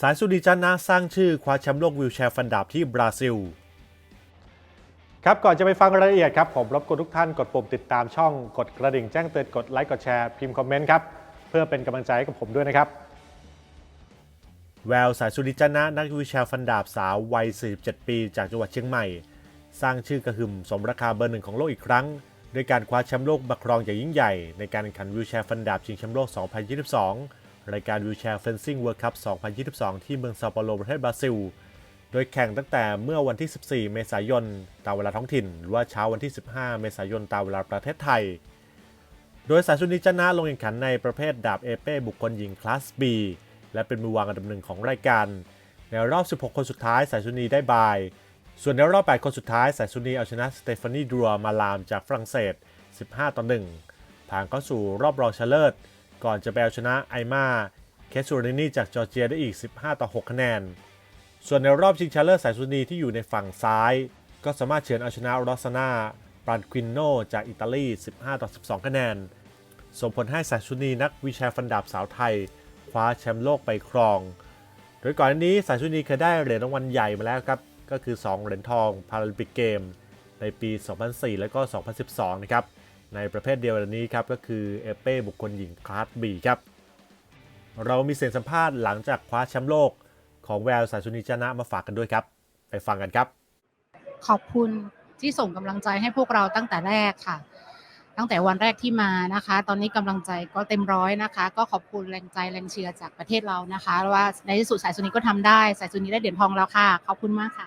สายสุดีจันนะสร้างชื่อคว้าแชมป์โลกวิวแชร์ฟันดาบที่บราซิล ครับก่อนจะไปฟังรายละเอียดครับผมรบกวนทุกท่านกดปุ่มติดตามช่องกดกระดิ่งแจ้งเตือนกดไลค์กดแชร์พิมพ์คอมเมนต์ครับเพื่อเป็นกำลังใจให้กับผมด้วยนะครับ แววสายสุริจันนะนักวิวแชร์ฟันดาบสาววัย 47 ปีจากจังหวัดเชียงใหม่ สร้างชื่อกระหึ่มสมราคาเบอร์หนึ่งของโลกอีกครั้งด้วยการคว้าแชมป์โลกมาครองอย่างยิ่งใหญ่ ในการแข่งขันวิวแชร์ฟันดาบชิงแชมป์โลก 2022 รายการวิวแชร์เฟนซิ่งเวิร์คัพ 2022 ที่เมืองซาเปาโลประเทศบราซิล โดยแข่งตั้งแต่เมื่อวันที่ 14 เมษายน ตามเวลาท้องถิ่น หรือว่าเช้าวันที่ 15 เมษายน ตามเวลาประเทศไทย โดยสายสุนิจันนะลงแข่งขันในประเภทดาบเอเป้บุคคลหญิงคลาส B และเป็นมือวางอันดับหนึ่งของรายการ ในรอบ 16 คนสุดท้ายสายสุนีได้บาย ส่วนในรอบ 8 คนสุดท้ายสายสุนีเอาชนะสเตฟานีดัวมาลามจากฝรั่งเศส 15 ต่อ 1 ผ่านเข้าสู่รอบรองชนะเลิศ ก่อนจะไปเอาชนะไอมาเคสซูรินีจากจอร์เจียได้อีก 15 ต่อ 6 คะแนน ส่วนในรอบชิงชนะเลิศสายสุนีที่อยู่ในฝั่งซ้าย ก็สามารถเฉือนเอาชนะรอสนาปรานควินโนจากอิตาลี 15 ต่อ 12 คะแนน ส่งผลให้สายสุนีนักวิชาฟันดาบสาวไทย คว้าแชมป์โลกไปครอง โดยก่อนหน้านี้สายสุนีเคยได้เหรียญรางวัลใหญ่มาแล้วครับ ก็คือ 2 เหรียญทองพาราลิมปิกเกม ในปี 2004 และก็ 2012 นะครับ ในประเภทเดียวกันนี้ครับก็คือเอเป้บุคคลหญิงคลาสบีครับเรามีเสียงสัมภาษณ์หลังจากคว้าแชมป์โลกของแววสายสุนีจนะมาฝากกันด้วยครับ ไปฟังกันครับ ขอบคุณที่ส่งกำลังใจให้พวกเราตั้งแต่แรกค่ะ ตั้งแต่วันแรกที่มานะคะ ตอนนี้กำลังใจก็เต็มร้อยนะคะ ก็ขอบคุณแรงใจแรงเชียร์จากประเทศเรานะคะว่าในที่สุดสายสุนีก็ทำได้ สายสุนีได้เหรียญทองแล้วค่ะ ขอบคุณมากค่ะ